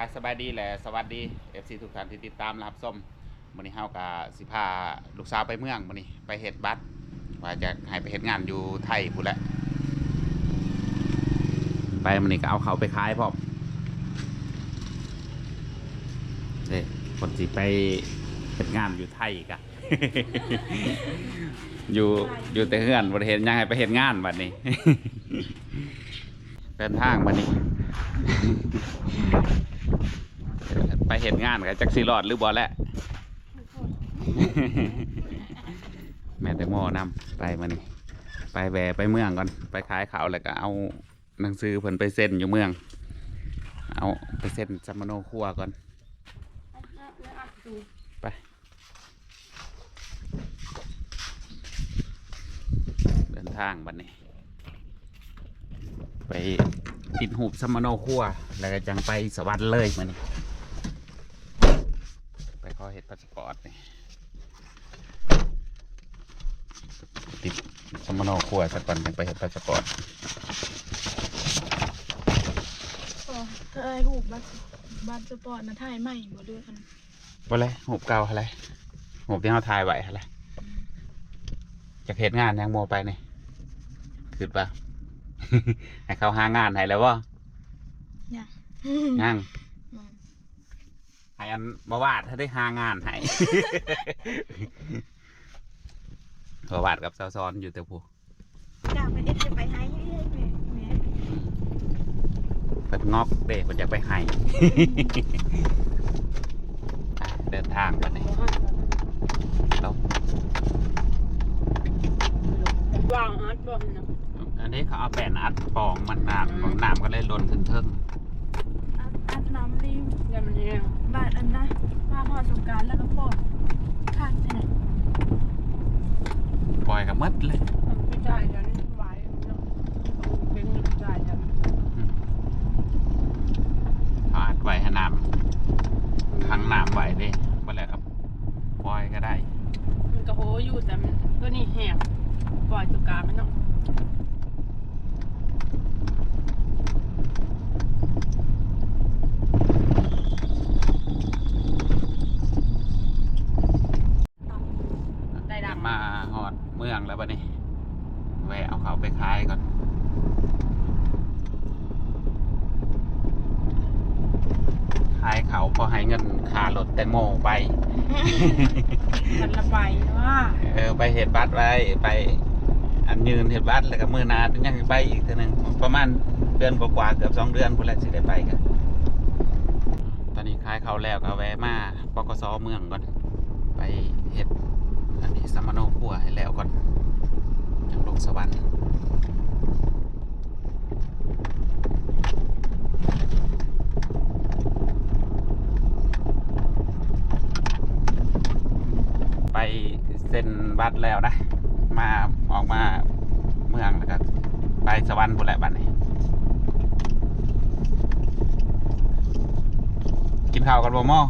ค่ะสบายดีแหละสวัสดี FC ทุกท่านที่ติดตามนะครับส้มมื้อนี้เฮากับสิพาลูกสาวไปเมืองมื้อนี้ไปเฮ็ดบัตรว่าจะให้ไปเฮ็ดงานอยู่ไทยพุ่นแหละไปมื้อนี้ก็เอาเขาไปขายพร้อมเด้คนสิไปเฮ็ดงานอยู่ไทยกะ อยู่อยู่แต่เฮือนบ่ได้เฮ็ดหยังให้ไปเฮ็ดงานบัดนี้ เดินทางบัดนี้ไปเห็นงานกับจักซีรอดหรือบ่แหละ แม่แตงโมนำไปมานี่ ไปแวไปเมืองก่อน ไปขายเขาวแล้วก็เอาหนังสือเพิ่นไปเซ็นอยู่เมือง เอาไปเซ็นซัมมโนครัวก่อน ไป เดินทางบัดนี้ ปปิดหูบซัมมโนครัว แล้วก็จังไปสวรรค์เลยมานี่ไปขอเห็ดพาสปอร์ตนี่ติดสมโนครัวสักก่อนถึงไปเห็ดพาสปอร์ตเธอไอ้หูบัตรบัตรสปอร์ตนะถ่ายใหม่บ่ด้วยกันว่าไรหูบเก่าอะไรหูบที่เขาถ่ายไว้อะไรจะเห็ดงานยังโมไปนี่คือปะ ให้เขาหางานให้แล้วว่ายังยังอืมให้อันบาวาดถ้าได้หางานให้บาวาดกับซาวซ้อนอยู่แต่ผู้อยากไปเอ็ดจะไปให้เรื่อยๆแม่แม่เพิ่นงอกเด้เพิ่นอยากไปให้อะเดินทางไปนี่แล้ววางอัดบ่อนนะอั นนี้เขาเอาแป้นอัดปองมันน้ำของน้ำก็เลยล้นถึงเทิงอัดอัดน้ำรีวอย่ามันแห้งบาทอันนะมาพอสงกรารแล้วก็ปอดข้างที่ไหนปล่อยกับมดเลยมันไม่จ่ายเดี๋ยวนี้ไหวเนาะเป็นเงินจ่ายเดี๋ยวนี้เขาอัดไว้ให้น้ำขังน้ำไว้เด้บ่แล้วครับปล่อยก็ได้ มันก็โหอยู่แต่มันก็นี่แห้งปล่อยตุกาไม่เนาะ ได้ดำ มาหอดเมืองแล้วบัดนี้แวะเอาเขาไปขายก่อนขายเขาพอให้เงินค่ารถแตงโมไปมันระบายว่าเออไปเห็ดบัตรไว้ไปอันยืนเห็ดบัตรแล้วก็มือหนายังไปอีกเทีนึงประมาณเดือนกว่าๆเกือบสองเดือนพุ่นแหละสิได้ไปกันตอนนี้ขายเขาวแล้วก็แวะมาปกสเมืองก่อน ไปเห็ดอันนี้สมมโนครัวให้แล้วก่อนยังลงสวรรค์ไป เซ็นบัตรแล้วนะ มาออกมาเมืองแล้วก็ไปสวรรค์พุ่นแหละบัดนี้ กินข้าวกันบ่หมอ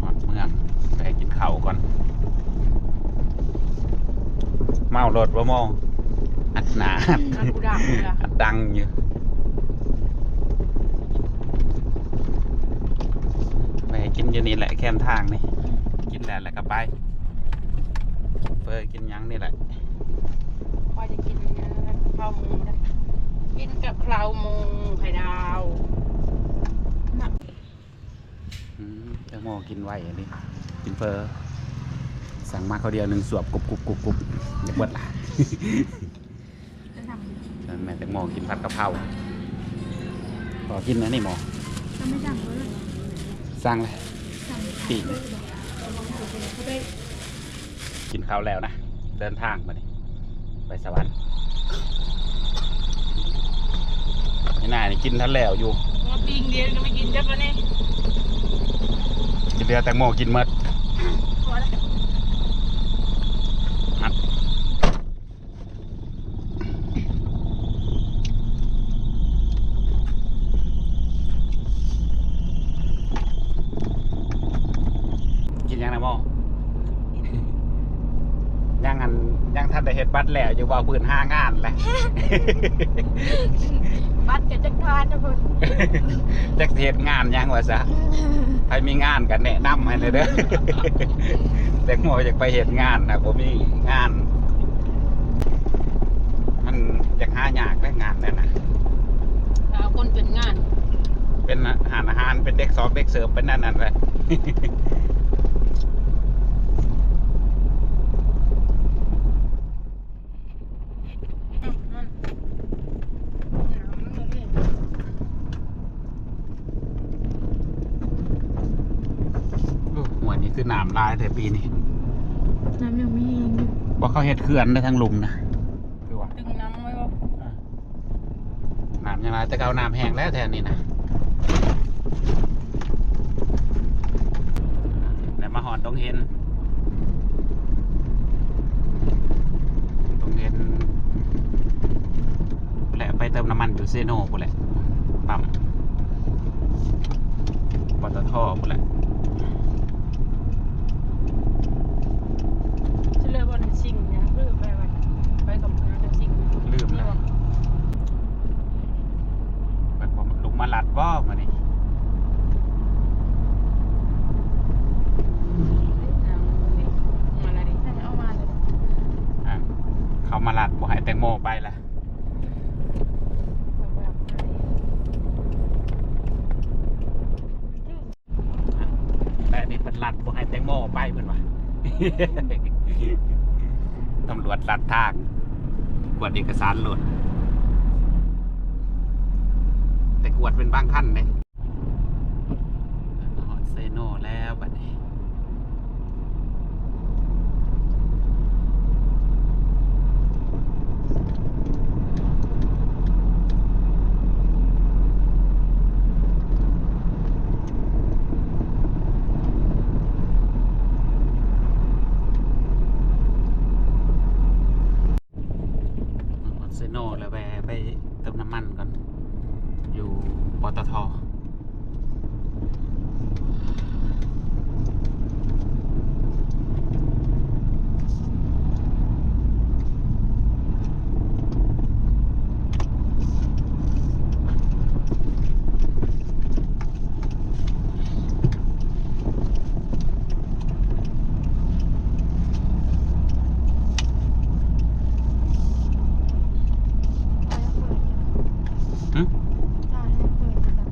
หอดเมืองไปกินข้าก่อนเมารถบ่โมอัด หนาอันกูดังเลยล่ะอัดดังอยู่ไปกินอยู่นี่แหละแคมทางนี่ กินแล้วแล้วก็ไปเฟอร์กินหยังนี่แหละพอจะกินเนี่ยข้าวหมูนะกินกับข้าวหมูไข่ดาวอืมแตงโมกินไวอันนี้กินเฟอร์สั่งมาเขาวเดียวหนึ่งสวบกรุบกรุบกรุบกรุบเดี๋ยวเบิดละจะทำนั่น แม่แตงโมกินผัดกะเพราขอกินนะนี่หมอจะไม่สั่งเลยสั่งเลยสั่งปีกเลยกินข้าวแล้วนะ เดินทางมานี่ไปสวรรค์นี่นายนี่กินทันแล้วอยู่มาปิ้งเดียวก็ไม่กินจักแล้วนี่กินเรือแตงโมกินหมดพอแล้ว อัดกินยังนะโม หันยังทันได้เฮ็ด บัตรแล้วอยู่ว่าพื้นห้างานแหละ บัตรกับจักรวาลนะเพิ่นจักสิเฮ็ดงานยังว่าซะใครมีงานก็แนะนำให้เลยเด้อแต่หมออยากไปเฮ็ดงานนะบ่มีงาน มันอยากหายากได้งานนั่นน่ะถ้าเอาคนเป็นงาน เป็นอาหารอาหารเป็นเด็กซอกเด็กเสิร์ฟเป็นนั่นนั่นแหละ อืมนั่นน้ำมันเลย โอ้ หัวนี้คือน้ำลายแต่ปีนี้น้ำยังมีเองอยู่ว่าเขาเฮ็ดเขื่อนได้ทั้งลุมนะคือว่าดึงน้ำไว้ว่าน้ำยังไงแต่เกาน้ำแห้งแล้วแทนนี่นะแต่มาหอนต้องเห็นต้องเห็นแหละไปเติมน้ำมันอยู่เซโน่กูนแหละปั๊มปตทกูนแหละ จะเลือกว่าในสิ่งเนี่ยเลือกไปไว้ไป กับงานในสิ่งลืมแล้วมันบอกลุกมาหลัดบ่มานี่มาดิเอามาเลยอะเขามาลัดบ่ให้แตงโมไปละแต่นี่เป็นลัดบ่ให้แตงโมไปเพิ่นว่าตำรวจหลัดทาง กวดเอกสารหลุด แต่กวดเป็นบางขั้นเลยหอดเซโนแล้วบัดนี้ ฮอตเซโนแล้วแวะไปเติมน้ำมันก่อน อยู่ปตท หึ ถ้าให้เปิดจะแบบ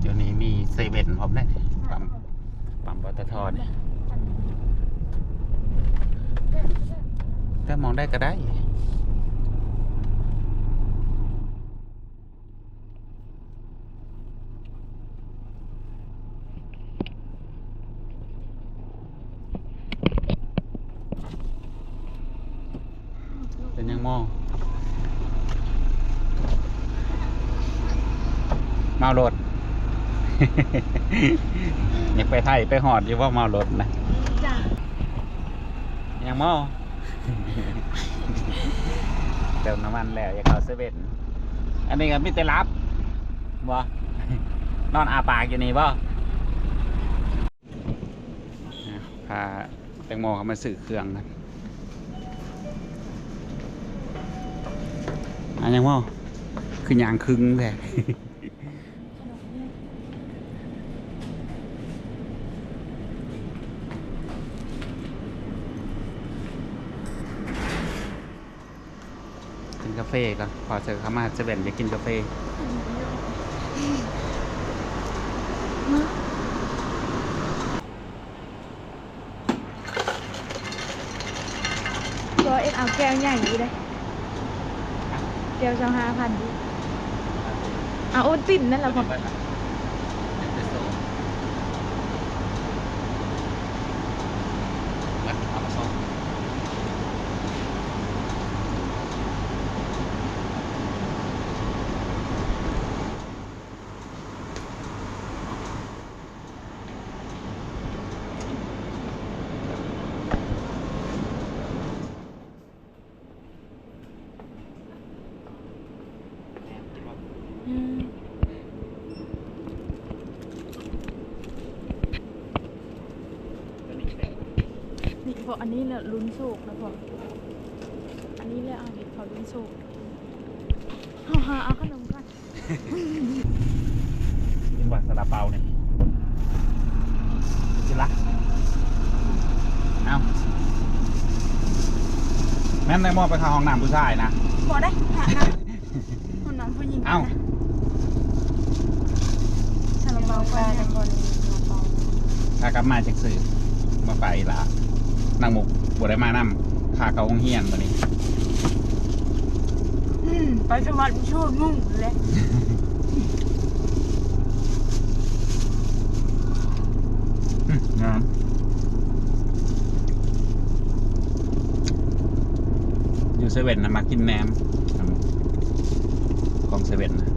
เดี๋ยวนี้มีเซเว่นพร้อมได้ปั๊มปั๊มปตทเนี่ย ถ้ามองได้ก็ได้ เป็นยังมองเมารถอยากไปไทยไปหอดอยู่ว่าเมารถนะจ้ะยังเมา เติมน้ำมันแล้วอยากเข้าเซเว่นอันนี้ก็มิเตรับบ่นอนอาปากอยู่นี่บ่อะพาแตงโมเขามาสื่อเครื่องกันอันยังเมาคือยางคึงแท้ กินกาแฟก่อนพอเจอเขามาเซเว่นจะกินกาแฟก็เอ็งเอาแก้วใหญ่ดีเลยแก้วเจ้าห้าพันดีเอาโอนติ่นนั่นแหละผม ราะอันนี้แหละลุ้นโชคนะพ่ออันนี้แหละอาเห็ดเขาลุ้นโชคเอาหาเอาขนมกันกินว่าซาลาเปาเนี่ยกินละเอาแม่นในหม้อไปเข้าห้องน้ำผู้ชายนะพอได้หานะคนน้ำผู้หญิงเอ้าซาลาเปาปก็ลาได้ตะกอนมาเปาถ้ากลับมาจากสื่อมาไปละ นางหมุกบวได้มานำขาเขาห้องเฮียนตัวนี้อืมไปสมัครโชดมุ่งเลยอืมงามอยู่เซเว่นนะมากินแหนมของเซเว่นนะ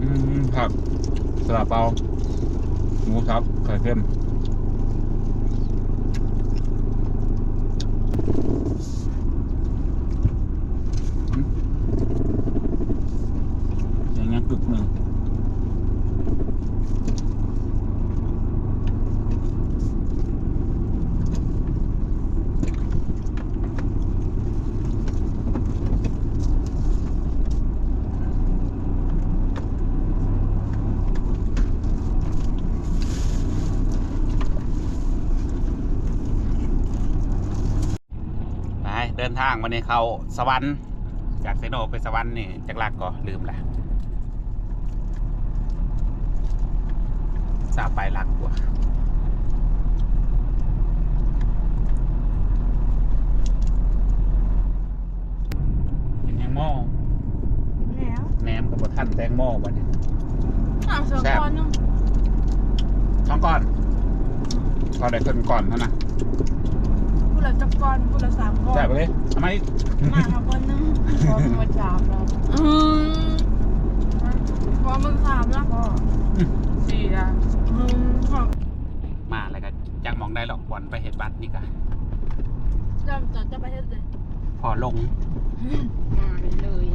อืมครับสลาเปาหมูสับไข่เค็มอืมอย่างงี้กึกหนึ่ง ไปเดิน ทางวันนี้เขาสวรรค์จากเซโนไปสวรรค์นี่จากลากก็ลืมแหละสาไปลักกว่ากินยังโม่แล้วแหนมกับบท่านแตงโม่วันนี้ถามสองแซ่บคนนึงท้องก่อนพอได้ขึ้นก่อนเท่านั้น ผู้ละจับก้อนผู้ละสามก้อนแซ่บไปเลยทำไมมาค่ะคนนึงพอมาจามแล้วอืมพอมึงสามแล้วก็สี่อะอืมของมาแล้วก็จังมองได้หรอกบอลไปเห็ดบัตรนี่ก็จำจะจะไปเฮ็ดเลยพอลงมาเลย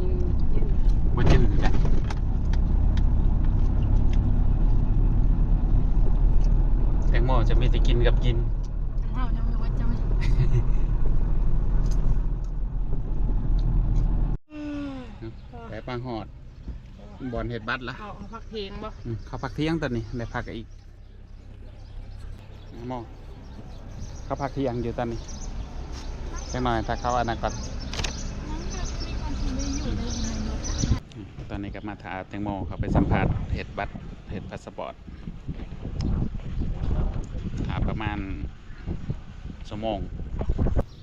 ยืดบ่จืดจ้ะแตงโมจะมีแต่กินกับกิน เฮายังไม่ว่าจะ ไม่อืมไปปังหอดบอลเห็ดบัตรละเอาเอาพักเทียงบ่อืมเขาพักเที่ยงตอนนี้ได้พักอีกโมเขาพักเที่ยงอยู่ตอนนี้จังหน่อยถ้าเขาอันนั้นก่อนมีคนที่ไม่อยู่ในในรถอืมตอนนี้ก็มาถามแตงโมเขาไปสัมภาษณ์เห็ดบัตรเห็ดพาสปอร์ตถามประมาณ ชั่วโมง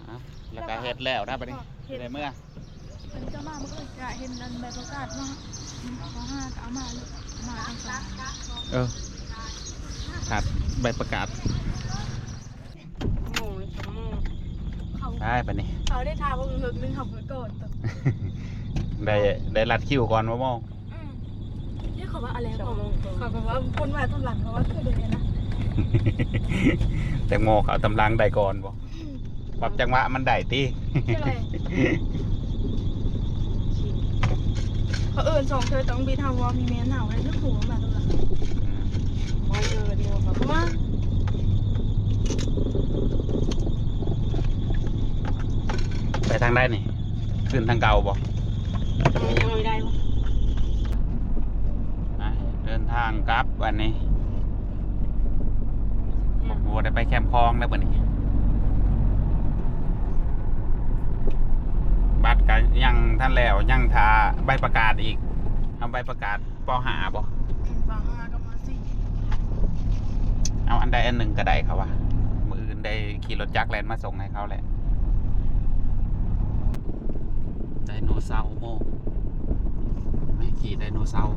อะแล้วก็เห็ดแล้วนะบัดนี้ได้เมื่อมันจะมาเมื่อกี้เห็นนันใบประกาศว่าเขาห้าก็เอามาเลยมาอังกฤษเออขาดใบประกาศโมงสองโมงเขาได้ปะนี่เขาได้ทาว่าเงินนึงเขาไปก่อนแต่ได้ได้รัดคิวก่อนว่าโมงอืมนี่เขาว่าอะไรสอเขางโมงเขาบอกว่าคนมาตำหลังเขาว่าคือเดือนนะ แตงโมเขาตำลังได้ก่อนบ่ปรับจังหวะมันได้ตีคืออะไรเขาเอิญสองเธอต้องบินทาวอมีเมียหนาวอะไรนึกหัวมาตำหลังไม่เดินเดียวครับเพราะว่าไปทางได้นี่ขึ้นทางเก่าบ่ยังไม่ได้บ่ไปเดินทางกลับวันนี้ บอกบัวได้ไปแคมป์คลองแล้วบ่นี้บัตรก็ยังท่านแล้วยังทาใบประกาศอีกเอาใบประกาศปหาบ่ฟังมากับมาสิเอาอันใดอันหนึ่งก็ได้เขาว่ามืออื่นได้ขี่รถจักรแลนมาส่งให้เขาแหละไดโนเสาร์โมไม่ขี่ไดโนเสาร์